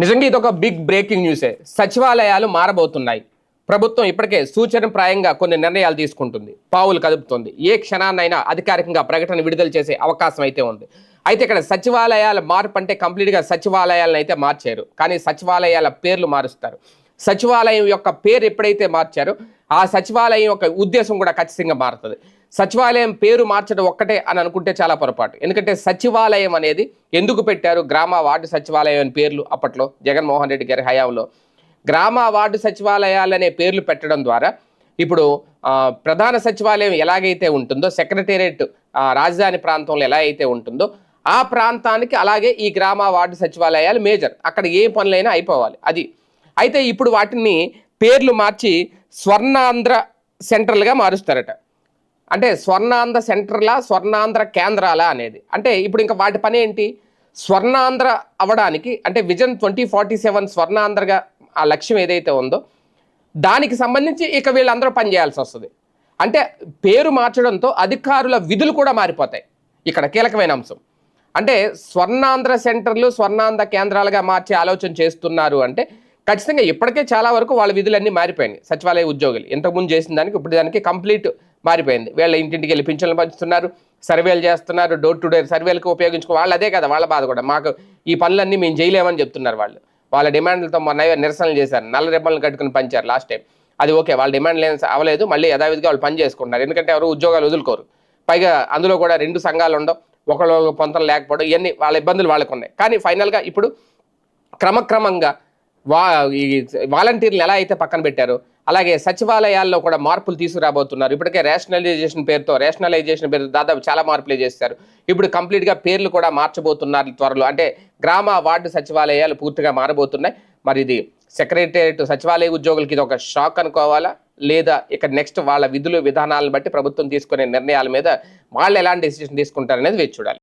నిజంగా ఇది ఒక బిగ్ బ్రేకింగ్ న్యూసే సచివాలయాలు మారబోతున్నాయి. ప్రభుత్వం ఇప్పటికే సూచనప్రాయంగా కొన్ని నిర్ణయాలు తీసుకుంటుంది. పావులు కదుపుతోంది. ఏ క్షణాన్నైనా అధికారికంగా ప్రకటన విడుదల చేసే అవకాశం అయితే ఉంది. అయితే ఇక్కడ సచివాలయాల మార్పు అంటే కంప్లీట్గా సచివాలయాలను అయితే మార్చారు. కానీ సచివాలయాల పేర్లు మారుస్తారు. సచివాలయం యొక్క పేరు ఎప్పుడైతే మార్చారో ఆ సచివాలయం యొక్క ఉద్దేశం కూడా ఖచ్చితంగా మారుతుంది. సచివాలయం పేరు మార్చడం ఒక్కటే అని అనుకుంటే చాలా పొరపాటు. ఎందుకంటే సచివాలయం అనేది ఎందుకు పెట్టారు? గ్రామ వార్డు సచివాలయం అని పేర్లు అప్పట్లో జగన్మోహన్ రెడ్డి గారి హయాంలో. గ్రామ వార్డు సచివాలయాలు అనే పేర్లు పెట్టడం ద్వారా ఇప్పుడు ప్రధాన సచివాలయం ఎలాగైతే ఉంటుందో సెక్రటేరియట్ రాజధాని ప్రాంతంలో ఎలా అయితే ఉంటుందో ఆ ప్రాంతానికి అలాగే ఈ గ్రామ వార్డు సచివాలయాలు మేజర్. అక్కడ ఏ పనులైనా అయిపోవాలి. అది అయితే ఇప్పుడు వాటిని పేర్లు మార్చి స్వర్ణాంధ్ర సెంట్రల్గా మారుస్తారట. అంటే స్వర్ణాంధ్ర సెంటర్లా స్వర్ణాంధ్ర కేంద్రాలా అనేది. అంటే ఇప్పుడు ఇంకా వాటి పని ఏంటి? స్వర్ణాంధ్ర అవ్వడానికి అంటే విజన్ ట్వంటీ ఫార్టీ సెవెన్ స్వర్ణాంధ్రగా ఆ లక్ష్యం ఏదైతే ఉందో దానికి సంబంధించి ఇక వీళ్ళందరూ పనిచేయాల్సి వస్తుంది. అంటే పేరు మార్చడంతో అధికారుల విధులు కూడా మారిపోతాయి. ఇక్కడ కీలకమైన అంశం. అంటే స్వర్ణాంధ్ర సెంటర్లు స్వర్ణాంధ్ర కేంద్రాలుగా మార్చే ఆలోచన చేస్తున్నారు అంటే ఖచ్చితంగా ఇప్పటికే చాలా వరకు వాళ్ళ విధులన్నీ మారిపోయినాయి. సచివాలయ ఉద్యోగులు ఇంతకుముందు చేసిన దానికి ఇప్పుడు దానికి కంప్లీట్ మారిపోయింది. వీళ్ళ ఇంటింటికి వెళ్ళి పింఛన్లు పంచుతున్నారు సర్వేలు చేస్తున్నారు డోర్ టు డోర్ సర్వేలకు ఉపయోగించుకో వాళ్ళు అదే కదా వాళ్ళ బాధ కూడా. మాకు ఈ పనులన్నీ మేము చేయలేమని చెప్తున్నారు వాళ్ళు. వాళ్ళ డిమాండ్లతో మొన్న నిరసనలు చేశారు. నల్ల రెబ్బలను కట్టుకుని పంచారు లాస్ట్ టైం అది ఓకే వాళ్ళ డిమాండ్లు ఏం అవ్వలేదు మళ్ళీ యథావిధిగా వాళ్ళు పని చేసుకుంటున్నారు. ఎందుకంటే ఎవరు ఉద్యోగాలు వదులుకోరు. పైగా అందులో కూడా రెండు సంఘాలు ఉండవు. ఒకళ్ళు పొంతలు లేకపోవడం ఇవన్నీ వాళ్ళ ఇబ్బందులు వాళ్ళకు ఉన్నాయి. కానీ ఫైనల్గా ఇప్పుడు క్రమక్రమంగా వా ఈ వాలంటీర్లు ఎలా అయితే పక్కన పెట్టారో అలాగే సచివాలయాల్లో కూడా మార్పులు తీసుకురాబోతున్నారు. ఇప్పటికే రేషనలైజేషన్ పేరుతో రేషనలైజేషన్ పేరుతో దాదాపు చాలా మార్పులు చేస్తారు ఇప్పుడు కంప్లీట్గా పేర్లు కూడా మార్చబోతున్నారు త్వరలో. అంటే గ్రామ వార్డు సచివాలయాలు పూర్తిగా మారబోతున్నాయి. మరి ఇది సెక్రటేరియట్ సచివాలయ ఉద్యోగులకి ఇది ఒక షాక్ అనుకోవాలా? లేదా ఇక నెక్స్ట్ వాళ్ళ విధులు విధానాలను బట్టి ప్రభుత్వం తీసుకునే నిర్ణయాల మీద వాళ్ళు ఎలాంటి డెసిషన్ తీసుకుంటారనేది వేచి చూడాలి.